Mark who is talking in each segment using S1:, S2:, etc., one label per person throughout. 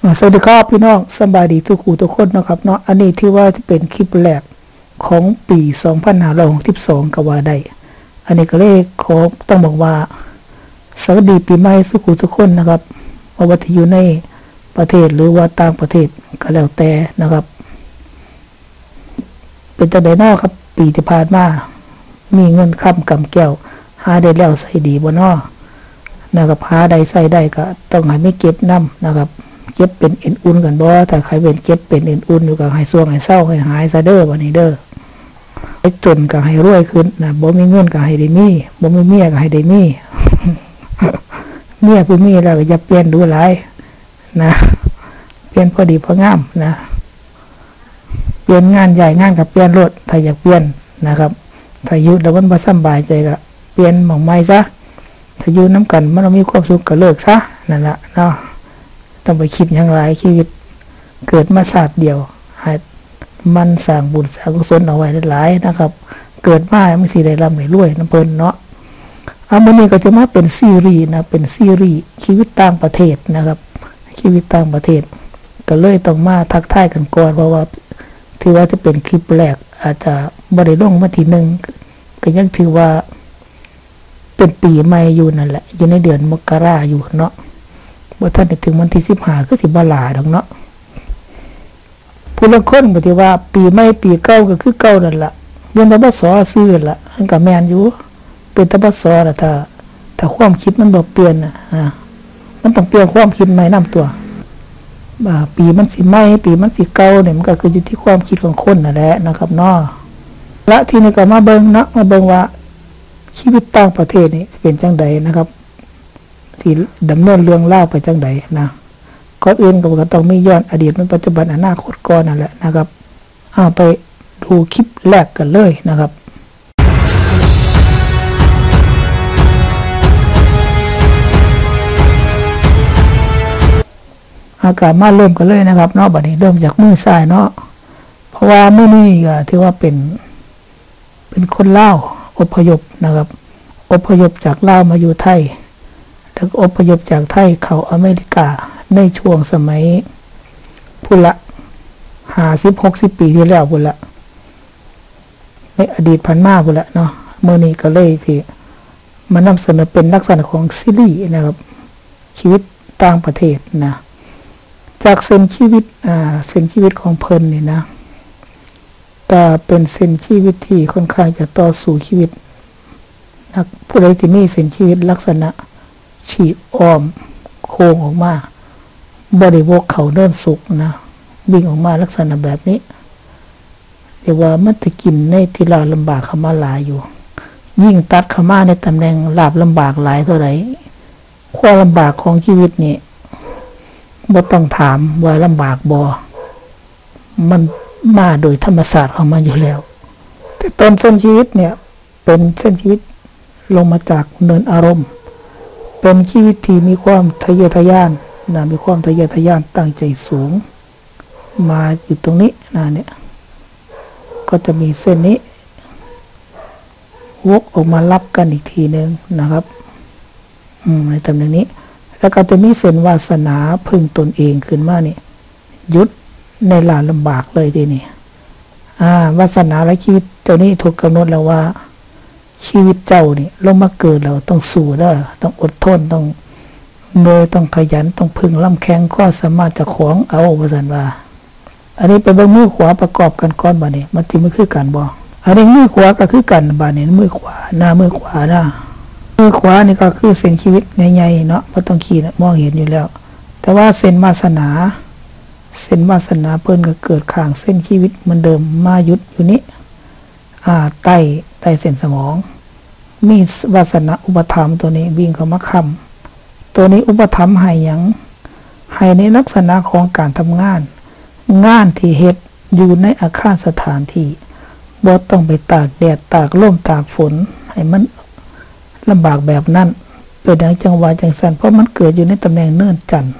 S1: สวัสดีครับพี่น้องสบายดีทุกคู่ทุกคนนะครับเนาะอันนี้ที่ว่าเป็นคลิปแรกของปี2562ก็ว่าได้อันนี้ก็เลยขอต้องบอกว่า สวัสดีปีใหม่ทุกคู่ทุกคนนะครับว่าที่อยู่ในประเทศหรือว่าต่างประเทศก็แล้วแต่นะครับ เป็นจังไดนอครับ ปีที่ผ่านมามีเงินค้ำกำแก้วหาได้แล้วใส่ดีบ่นอนะครับหาได้ใส่ได้ก็ต้องให้ไม่เก็บน้ำนะครับ เจ็บเป็นเอ็นอุ่นกันบ่ถ้าใครเป็นเจ็บเป็นเอ็นอุ่นอยู่ก็ให้ส่วงให้เศร้าให้หายซะเด้อวันนี้เด้อไอ้จนก็ให้รวยขึ้นนะบ่มีเงินก็ให้ได้มีบ่มีเมียก็ให้ได้มีเมียผู้มีแล้วก็อย่าเปลี่ยนดูหลายนะเปลี่ยนพอดีพองามนะเปลี่ยนงานใหญ่งานกับเปลี่ยนรถถ้าอยากเปลี่ยนนะครับถ้าอยู่แล้วมันบ่สบายใจก็เปลี่ยนหม่องใหม่ซะถ้าอยู่น้ำกันมันมีความสุขก็เลิกซะนั่นแหละเนาะ ต้องไปคิดอย่างไรชีวิต เกิดมาศาสตร์เดียวให้มันสร้างบุญสร้างกุศลเอาไว้หลายนะครับ เกิดมาไม่สิได้ร่ำได้รวยน้ำเพลินเนาะอันนี้ก็จะมาเป็นซีรีส์นะเป็นซีรีส์ชีวิตต่างประเทศนะครับ ชีวิตต่างประเทศ ก็เลยต้องมาทักทายกันก่อนเพราะว่า ถือว่าจะเป็นคลิปแรก อาจจะบริลงมาทีหนึ่งก็ยังถือว่า เป็นปีใหม่อยู่นั่นแหละอยู่ในเดือนมกราอยู่เนาะ ว่ท่านถึงวันที่สิบห้าก็สิบาลาดอกเนาะผู้ละคนปฏิว่า ปีใหม่ปีเก่าก็คือเก่านั่นแหละเรียนตบสอซื้อละอันกับแมนอยู่ เป็นตบสอละถ้าถ้าความคิดมันบอกเปลี่ยนอะมันต้องเปลี่ยนความคิดใหม่นำตัวบ่าปีมันสิใหม่ปีมันสิเก่าเนี่ยมันก็คืออยู่ที่ความคิดของคนนั่นแหละนะครับเนาะและทีนี้ก็มาเบิ่งนะมาเบิ่งว่าชีวิตต่างประเทศนี่เป็นจังใดนะครับ ที่ดำเนินเรื่องเล่าไปจังใดนะก่อนอื่นก็ต้องไม่ย้อนอดีตมันปัจจุบันอนาคตก่อนนั่นแหละนะครับเอาไปดูคลิปแรกกันเลยนะครับอากาศมาเริ่มกันเลยนะครับเนาะบัดนี้เริ่มจากมือซ้ายเนาะเพราะว่ามือนี้ก็ถือว่าเป็น เป็นคนเล่าอพยพนะครับ อพยพจากเล่ามาอยู่ไทย แล้วอพยพจากไทยเข้าอเมริกาในช่วงสมัยพุละหาสิบหกสิบปีที่แล้วพุละในอดีตพันมาพุละเนาะเมื่อนี้ก็เลยที่มานำเสนอเป็นลักษณะของซีรีส์นะครับ ชีวิตต่างประเทศนะจากเส้นชีวิตอ่าเส้นชีวิตของเพิ่นนี่นะก็เป็นเส้นชีวิตที่ค่อนข้างจะต่อสู้ชีวิตนักผู้ใดที่มีเส้นชีวิตลักษณะ ฉีกอ้อม โค้งออกมาบริวกเขาเดินสุกนะวิ่งออกมาลักษณะแบบนี้เรียกว่ามันจะกินในที่เราลำบากขมาหลายอยู่ ยิ่งตัดขมาในตำแหน่งลาบลำบากหลายเท่าไหร่ความลำบากของชีวิตนี่บ่ต้องถามว่าลำบากบอมันมาโดยธรรมศาสตร์ของมันอยู่แล้ว แต่ต้นเส้นชีวิตเนี่ย เป็นเส้นชีวิตลงมาจากเนินอารมณ์ เป็นชีวิตที่มีความทะเยอทะยานนะมีความทะเยอทะยานตั้งใจสูง มาอยู่ตรงนี้นะเนี่ยก็จะมีเส้นนี้ วกออกมารับกันอีกทีหนึ่งนะครับอืมในตำแหน่งนี้ แล้วก็จะมีเส้นวาสนาพึ่งตนเองขึ้นมานี่ยุดในลาลำบากเลยทีนี้อ่าวาสนาและชีวิตเจ้านี้ถูกกำหนดแล้วว่า ชีวิตเจ้านี่ลงมาเกิดเราต้องสู้เด้อต้องอดทนต้องเนยต้องขยันต้องพึงล่ำแข็งข้อสามารถจะของเอาว่าสันว่า อันนี้เป็นเบื้องมือขวาประกอบกันก้อนบานี่มันที่มือคือกันบ่อันนี้มือขวาก็คือกันบานี่มือขวาหน้ามือขวาหน้ามือขวานี่ก็คือเส้นชีวิตใหญ่ๆเนาะไม่ต้องขีดมองเห็นอยู่แล้ว แต่ว่าเส้นวาสนา เส้นวาสนาเพิ่นก็เกิดข้างเส้นชีวิตเหมือนเดิมมายุดอยู่นี้อ่าใต้ ใต้เส้นสมอง มีวาสนาอุปธรรมตัวนี้วิ่งเข้ามาคำตัวนี้อุปธรรมให้ยังให้ในลักษณะของการทำงาน งานที่เฮ็ดอยู่ในอาคารสถานที่บ่ต้องไปตากแดดตากลมตากฝน ให้มันลำบากแบบนั้นเป็นอย่างจังหวะจังสันเพราะมันเกิดอยู่ในตำแหน่งเนื่นจันทร์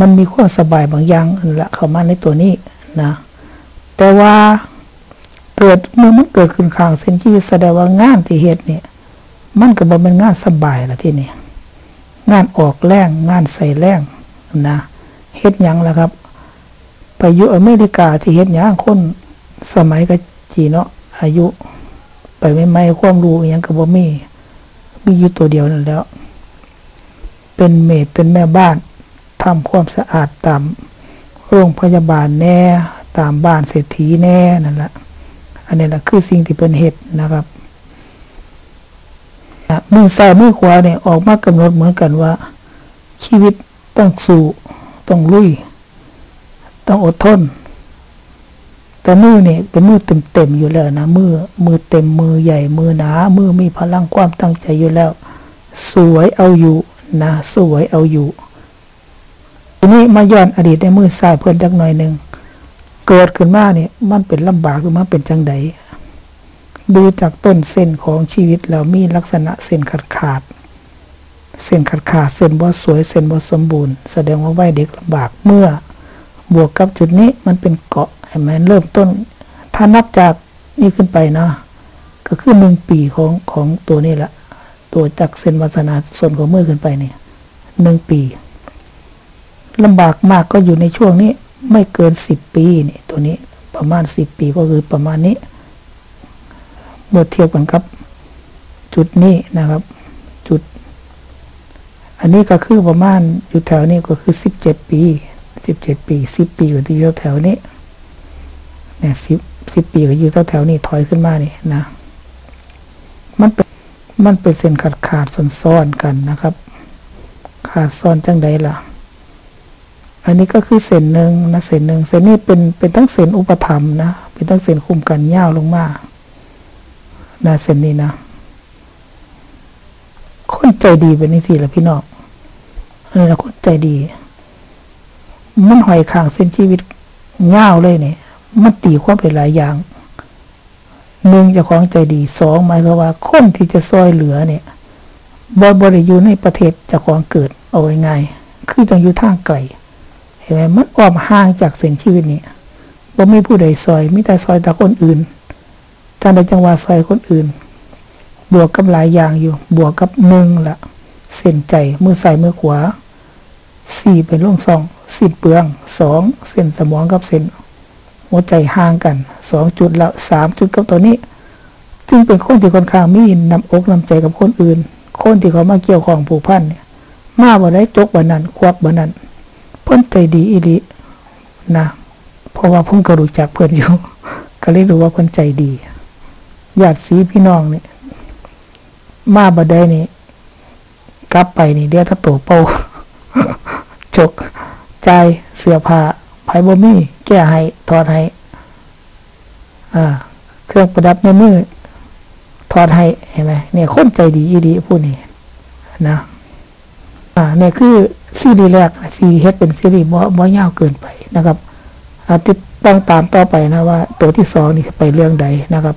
S1: มันมีความสบายบางอย่างละเข้ามาในตัวนี้นะ แต่ว่า เกิดเมื่อมันเกิดขึ้นข้างเส้นชีวิตแสดงว่างานที่เฮ็ดเนี่ยมันก็บ่เป็นงานสบายละที่นี่งานออกแรงงานใส่แรงนะเฮ็ดยังล่ะครับ ไปอยู่อเมริกาที่เฮ็ดยังคนสมัยก็จีเนาะอายุ ไปไม่ไม่ความรู้อหยังก็บ่มีมีอยู่ตัวเดียวนั่นแล้ว เป็นเมดเป็นแม่บ้านทำความสะอาดตามโรงพยาบาลแน่ ตามบ้านเศรษฐีแน่นั่นแหละ อันนี้แหละคือสิ่งที่เป็นเหตุนะครับมือซ้ายมือขวาเนี่ยออกมากำหนดเหมือนกันว่า ชีวิตต้องสู้ต้องลุย ต้องอดทน แต่มือเนี่ยเป็นมือเต็มๆอยู่แล้วนะมือมือเต็มมือใหญ่ มือหนา มือมีพลังความตั้งใจอยู่แล้ว สวยเอาอยู่นะสวยเอาอยู่ทีนี้มาย้อนอดีตในมือซ้ายเพื่อนจักหน่อยหนึ่ง เกิดขึ้นมาเนี่ยมันเป็นลำบากหรือมันเป็นจังไดดูจากต้นเส้นของชีวิตแล้วมีลักษณะเส้นขาดขาด เส้นขาดขาดเส้นบ่สวยเส้นบ่สมบูรณ์ แสดงว่าวัยเด็กลำบากเมื่อ บวกกับจุดนี้มันเป็นเกาะเห็นไหมเริ่มต้น ถ้านับจากนี่ขึ้นไปนะ ก็คือหนึ่งปีของของตัวนี้แหละตัวจากเส้นวาสนาส่วนของมือขึ้นไปเนี่ยหนึ่งปีลำบากมากก็อยู่ในช่วงนี้ ไม่เกินสิบปีนี่ตัวนี้ประมาณสิบปีก็คือประมาณนี้ เมื่อเทียบกันครับ จุดนี้นะครับ จุด อันนี้ก็คือประมาณอยู่แถวนี้ก็คือสิบเจ็ดปีสิบเจ็ดปีสิบปีก็อยู่แถวนี้เนี่ยสิบสิบปีก็อยู่แถวแถวนี้ถอยขึ้นมานี่นะ มันเป็นมันเป็นเส้นขาดขาดซ้อนๆกันนะครับ ขาดซ้อนจังใดล่ะ อันนี้ก็คือเส้นหนึ่งนะเส้นหนึ่งเส้นนี้เป็นเป็นทั้งเส้นอุปธรรมนะเป็นทั้งเส้นคุมกันยาวลงมานะเส้นนี้นะคนใจดีเป็นนี่สิละพี่น้องอันนี้นะคนใจดี มันหอยข้างเส้นชีวิตเงาเลยเนี่ยมันตีความไปหลายอย่างหนึ่งจะของใจดีสองหมายความว่าคนที่จะซอยเหลือเนี่ยบอบริยูในประเทศจะของเกิดเอาไงคือต้องอยู่ทางไกล เห็นไหมมันออกห่างจากเส้นชีวิตนี้บ่มีผู้ใดซอยมิแต่ซอยแต่คนอื่นจังใดจังหวะซอยคนอื่น บวกกับหลายอย่างอยู่ บวกกับหนึ่งละเส้นใจมือใส่มือขวาสี่เป็นล่องสองสิ้นเปลืองสองเส้นสมองกับเส้นหัวใจห่างกันสองจุดแล้วสามจุดกับตัวนี้ จึงเป็นคนที่ค่อนข้างมีน้ำอกนำใจกับคนอื่น คนที่เขามาเกี่ยวข้องผูกพันเนี่ยมาบ่ได้จกบ่นั้นควักบ่นั้น พิ่นใจดีอีลินะเพราะว่าผมก็รู้จักเพิ่นอยู่ ก็เลยรู้ว่าเพิ่นใจดีญาติสีพี่น้องเนี่ยมาบ่ได้นี่กลับไปนี่เดี๋ยวถ้าโตเป้าจกใจเสื้อผ้าไผบ่มีแก้ให้ถอดให้อ่า เครื่องประดับในมือถอดให้เห็นไหมเนี่ยคนใจดีอีดีพูดนี่นะ อ่าเนี่ยคือ ซีรีส์แรกซีรีเฮดเป็นซีรีส์บ่บ่ยาวเกินไปนะครับอาติดต้องตามต่อไปนะว่า ตัวที่สองนี่จะไปเรื่องใดนะครับ